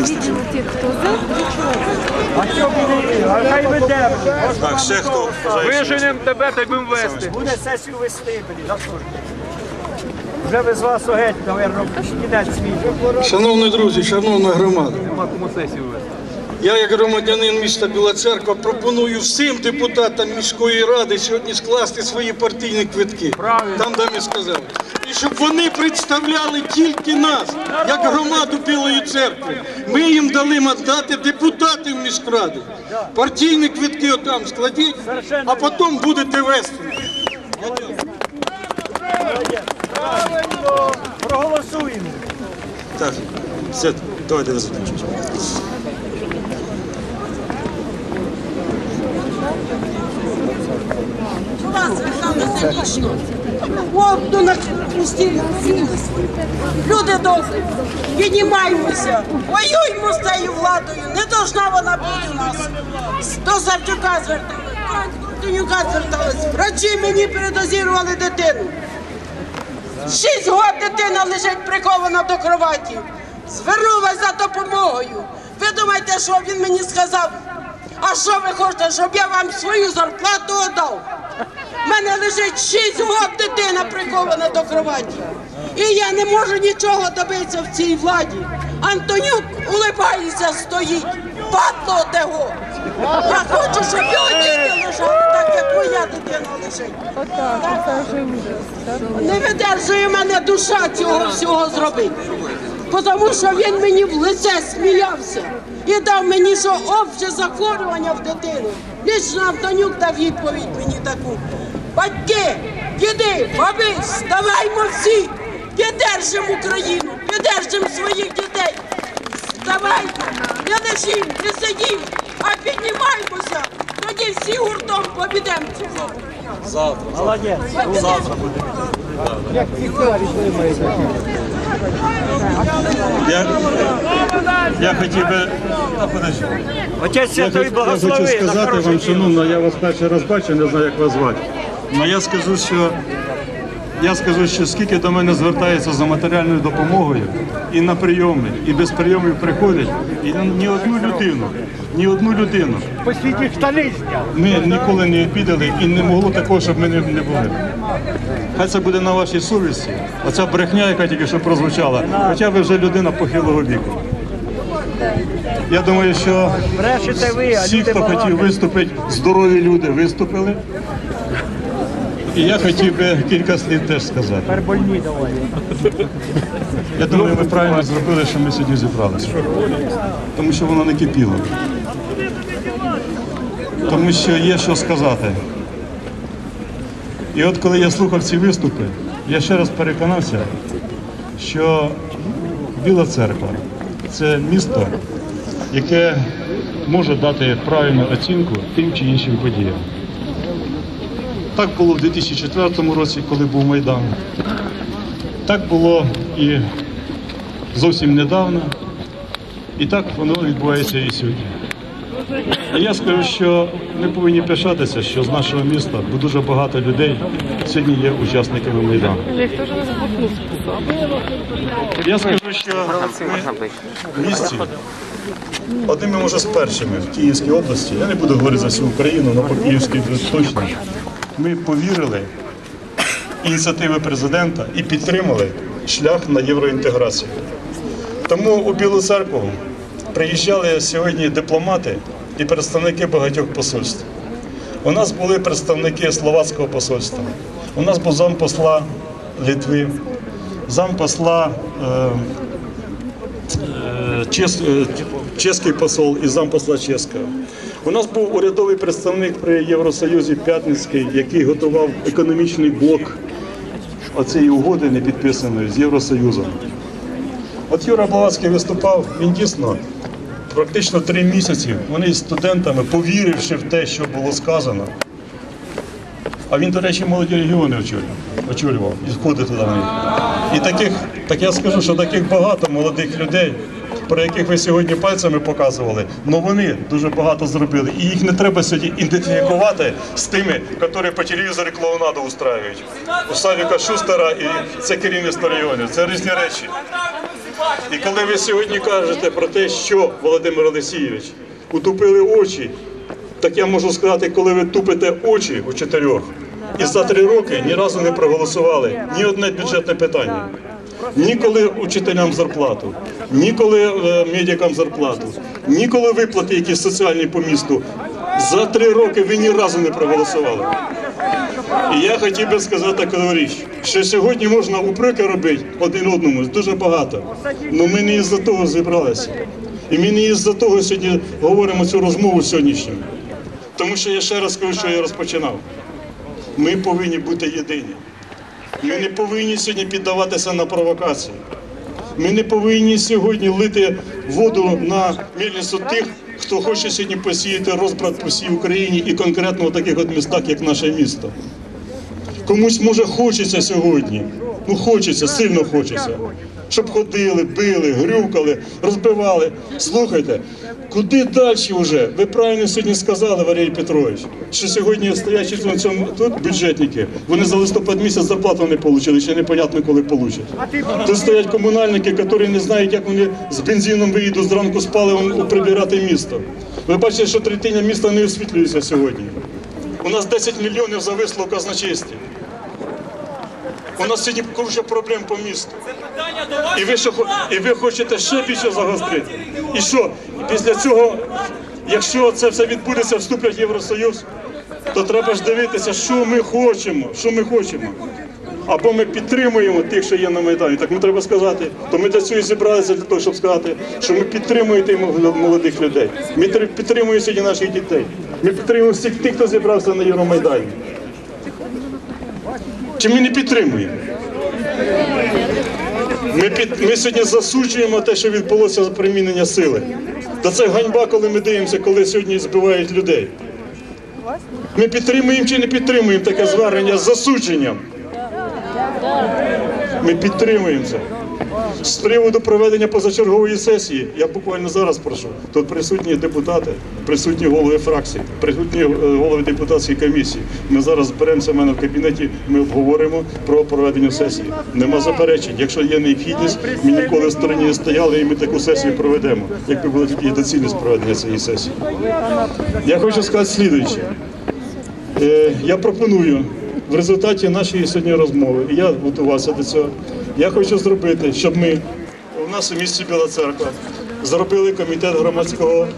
видела тех, за. А що буде? А хай веде. Так, ще хто? Виженем Виженемо тебе так будемо вести. Буде сесію вести, блін? Вже без вас огеть, напевно, кінець свій. Шановні друзі, шановна громада, Нема кому сесію вести. Я як громадянин міста Біла Церква пропоную всім депутатам міської ради сьогодні скласти свої партійні квитки. Там, де ми сказали. І щоб вони представляли тільки нас, як громаду Білої церкви. Ми їм дали мандати депутатів міськради. Партійні квитки отам складіть, а потім будете вести. Проголосуємо. Так, все, давайте закінчимо. От до нас пустили. Люди добрі, піднімаємося, воюємо з цією владою. Не должна вона бути у нас. До Савчука зверталися, до Тонюка зверталися. Врачі мені передозірували дитину. Шість років дитина лежить прикована до кроваті. Звернулася за допомогою. Ви думаєте, що він мені сказав? А що ви хочете, щоб я вам свою зарплату віддав? У мене лежить шість років дитина прикована до кроваті. І я не можу нічого добитися в цій владі. Антонюк улибається, стоїть. Падло того. Я хочу, щоб його діти лежали так, як моя дитина лежить. Не видержує мене душа цього всього зробити. Тому що він мені в лице сміявся і дав мені, що обще захворювання в дитину. Лічно Антонюк дав відповідь мені таку. Батьки, діди, баби, ставаймо всі, піддержимо Україну, піддержимо своїх дітей. Вставайте, не лежім, не сидім, а піднімаймося. Тоді всі гуртом побідемо цього. Молодець. Я, я хотів би... Отець Я, Святий я благослови. хочу на сказати хороше вам, діло. шановна, я вас перший раз бачу, не знаю, як вас звати. Але я скажу, що я скажу, що скільки до мене звертається за матеріальною допомогою і на прийоми, і без прийомів приходять, і ні одну людину, ні одну людину По світі штани ми ніколи не обідали і не могло такого, щоб ми не, були. Хай це буде на вашій совісті. Оця брехня, яка тільки що прозвучала, хоча ви вже людина похилого віку. Я думаю, що всі, хто хотів виступити, здорові люди виступили. І я хотів би кілька слів теж сказати. Тепер больні давай. Я думаю, ми правильно зробили, що ми сьогодні зібралися. Тому що воно не кипіло. Тому що є що сказати. І от коли я слухав ці виступи, я ще раз переконався, що Біла церква це місто, яке може дати правильну оцінку тим чи іншим подіям. Так було в 2004 році, коли був Майдан. Так було і зовсім недавно, і так воно відбувається і сьогодні. І я скажу, що ми повинні пишатися, що з нашого міста, бо дуже багато людей сьогодні є учасниками Майдану. Я скажу, що ми в місті одними може з першими в Київській області, я не буду говорити за всю Україну, але по Київській точно. Ми повірили ініціативи президента і підтримали шлях на євроінтеграцію. Тому у Білу церкву приїжджали сьогодні дипломати і представники багатьох посольств. У нас були представники словацького посольства, у нас був зампосла Литви, зампосла е, е, чес, е, чеський посол і зампосла чеського. У нас був урядовий представник при Євросоюзі П'ятницький, який готував економічний блок оцієї угоди не підписаної з Євросоюзом. От Юра Блаватський виступав, він дійсно практично три місяці вони з студентами, повіривши в те, що було сказано. А він, до речі, молоді регіони очолював і входить туди. І таких, так я скажу, що таких багато молодих людей, про яких ви сьогодні пальцями показували, ну вони дуже багато зробили. І їх не треба сьогодні ідентифікувати з тими, які по телевізору клоунаду устраюють. У Савіка Шустера і це керівництво районів. Це різні речі. І коли ви сьогодні кажете про те, що Володимир Олексійович утупили очі, так я можу сказати, коли ви тупите очі у чотирьох, і за три роки ні разу не проголосували ні одне бюджетне питання. Ніколи учителям зарплату, ніколи е, медикам зарплату, ніколи виплати якісь соціальні по місту. За три роки ви ні разу не проголосували. І я хотів би сказати таку річ, що сьогодні можна упреки робити один одному дуже багато. Але ми не із-за того зібралися. І ми не із-за того сьогодні говоримо цю розмову сьогоднішню. Тому що я ще раз скажу, що я розпочинав. Ми повинні бути єдині. Ми не повинні сьогодні піддаватися на провокації. Ми не повинні сьогодні лити воду на мільницю тих, хто хоче сьогодні посіяти розбрат по всій Україні і конкретно в таких от містах, як наше місто. Комусь може хочеться сьогодні. Ну хочеться, сильно хочеться. Щоб ходили, били, грюкали, розбивали. Слухайте, куди далі вже? Ви правильно сьогодні сказали, Валерій Петрович, що сьогодні стоячі на цьому тут бюджетники, вони за листопад місяць зарплату не отримали, ще непонятно коли получать. Тут стоять комунальники, які не знають, як вони з бензином виїдуть зранку з паливом прибирати місто. Ви бачите, що третина міста не освітлюється сьогодні. У нас 10 мільйонів зависло в казначействі. У нас сьогодні куча проблем по місту. І ви, що, і ви хочете ще більше загострити. І що? Після цього, якщо це все відбудеться, вступлять в Євросоюз, то треба ж дивитися, що ми хочемо, що ми хочемо. Або ми підтримуємо тих, що є на Майдані, так не треба сказати. То ми для цього і зібралися для того, щоб сказати, що ми підтримуємо тих молодих людей. Ми підтримуємо сьогодні наших дітей. Ми підтримуємо всіх тих, хто зібрався на Євромайдані. Чи ми не підтримуємо? Ми, під, ми сьогодні засуджуємо те, що відбулося за примінення сили. Та це ганьба, коли ми дивимося, коли сьогодні збивають людей. Ми підтримуємо чи не підтримуємо таке звернення з засудженням. Ми підтримуємо це. З приводу проведення позачергової сесії, я буквально зараз прошу. Тут присутні депутати, присутні голови фракцій, присутні е, голови депутатської комісії. Ми зараз зберемося в мене в кабінеті, ми обговоримо про проведення сесії. Нема заперечень. Якщо є необхідність, ми ніколи в стороні не стояли, і ми таку сесію проведемо, якби була тільки доцільність проведення цієї сесії. Я хочу сказати слідуюче. Е, Я пропоную в результаті нашої сьогодні розмови, і я готувався до цього. Я хочу зробити, щоб ми у нас у місті Біла Церква зробили комітет громадського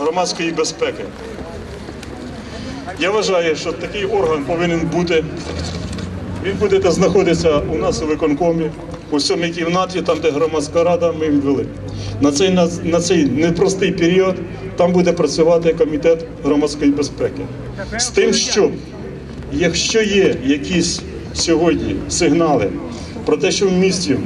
громадської безпеки. Я вважаю, що такий орган повинен бути. Він буде знаходитися у нас у виконкомі, у сьомій кімнаті, там, де громадська рада, ми відвели. На цей, на, на цей непростий період там буде працювати комітет громадської безпеки. З тим, що якщо є якісь сьогодні сигнали про те, що в місті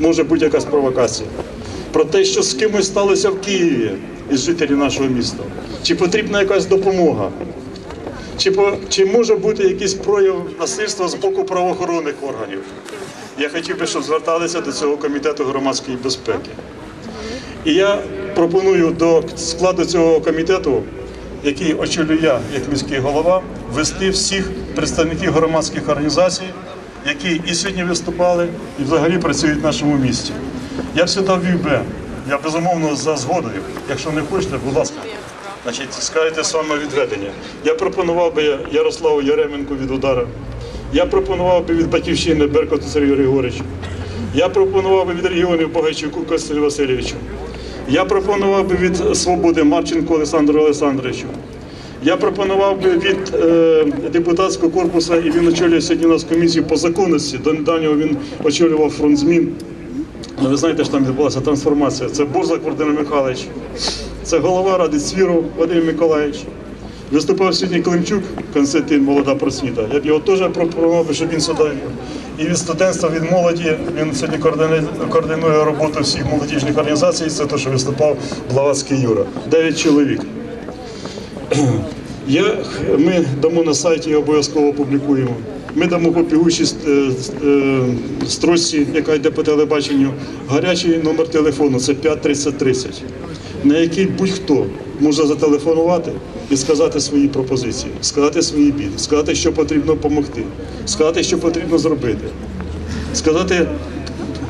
може бути якась провокація, про те, що з кимось сталося в Києві із жителів нашого міста, чи потрібна якась допомога, чи, по, чи може бути якийсь прояв насильства з боку правоохоронних органів? Я хотів би, щоб зверталися до цього комітету громадської безпеки. І я пропоную до складу цього комітету, який очолюю я як міський голова, ввести всіх представників громадських організацій, які і сьогодні виступали, і взагалі працюють в нашому місті. Я б сюди ввів би, я безумовно за згодою. Якщо не хочете, будь ласка. Значить, скажете самовідведення. Я пропонував би Ярославу Яременку від удара. Я пропонував би від Батьківщини Беркоту Сергію Григоровичу. Я пропонував би від регіонів Богайчуку Костелю Васильовичу. Я пропонував би від Свободи Марченко Олександру Олександровичу. Я пропонував би від е, депутатського корпусу, і він очолює сьогодні у нас комісію по законності. До недавнього він очолював фронт змін. Ну, Ви знаєте, що там відбулася трансформація. Це Бурзак Вардина Михайлович, це голова ради Свіру Вадим Миколаївич. Виступав сьогодні Климчук, Константин, молода просвіта. Я б його теж пропонував, щоб він сюди. І від студентства, від молоді, він сьогодні координує- роботу всіх молодіжних організацій. Це те, що виступав Блаватський Юра. Дев'ять чоловік. Я, ми дамо на сайті обов'язково опублікуємо. Ми дамо по бігучій е, е, строчці, яка йде по телебаченню, гарячий номер телефону це 53030, на який будь-хто може зателефонувати і сказати свої пропозиції, сказати свої біди, сказати, що потрібно допомогти, сказати, що потрібно зробити, сказати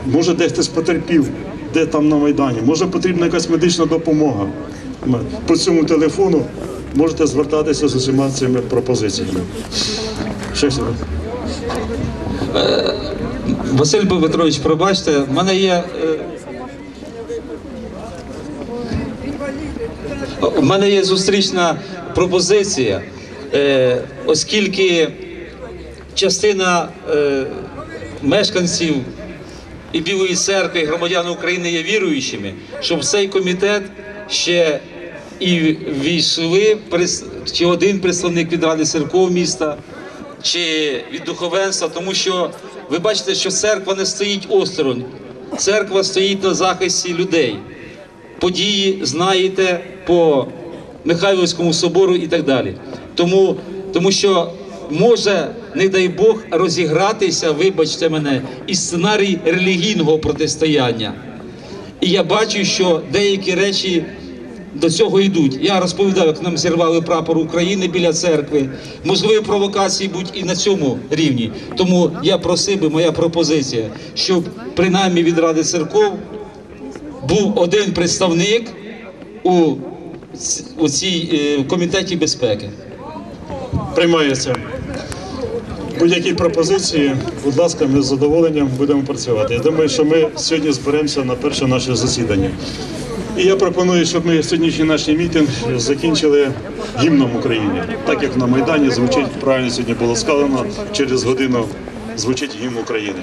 може де хтось потерпів, де там на Майдані, може потрібна якась медична допомога. По цьому телефону можете звертатися з усіма цими пропозиціями. Ще щось. Василь Петрович, пробачте, в мене є. У мене є зустрічна пропозиція, Е, оскільки частина е, мешканців і Білої церкви, і громадян України є віруючими, щоб в цей комітет ще і війшли чи один представник від Ради церков міста, чи від духовенства, тому що ви бачите, що церква не стоїть осторонь, церква стоїть на захисті людей. Події знаєте по Михайлівському собору і так далі. Тому, тому що може, не дай Бог, розігратися, вибачте мене, і сценарій релігійного протистояння. І я бачу, що деякі речі до цього йдуть. Я розповідав, як нам зірвали прапор України біля церкви. Можливі провокації будуть і на цьому рівні. Тому я просив би, моя пропозиція, щоб принаймні від Ради церков був один представник у, у цій е, комітеті безпеки. Приймається. Будь-які пропозиції, будь ласка, ми з задоволенням будемо працювати. Я думаю, що ми сьогодні зберемося на перше наше засідання. І я пропоную, щоб ми сьогоднішній наш мітинг закінчили гімном України. Так як на Майдані звучить, правильно сьогодні було сказано, через годину звучить гімн України.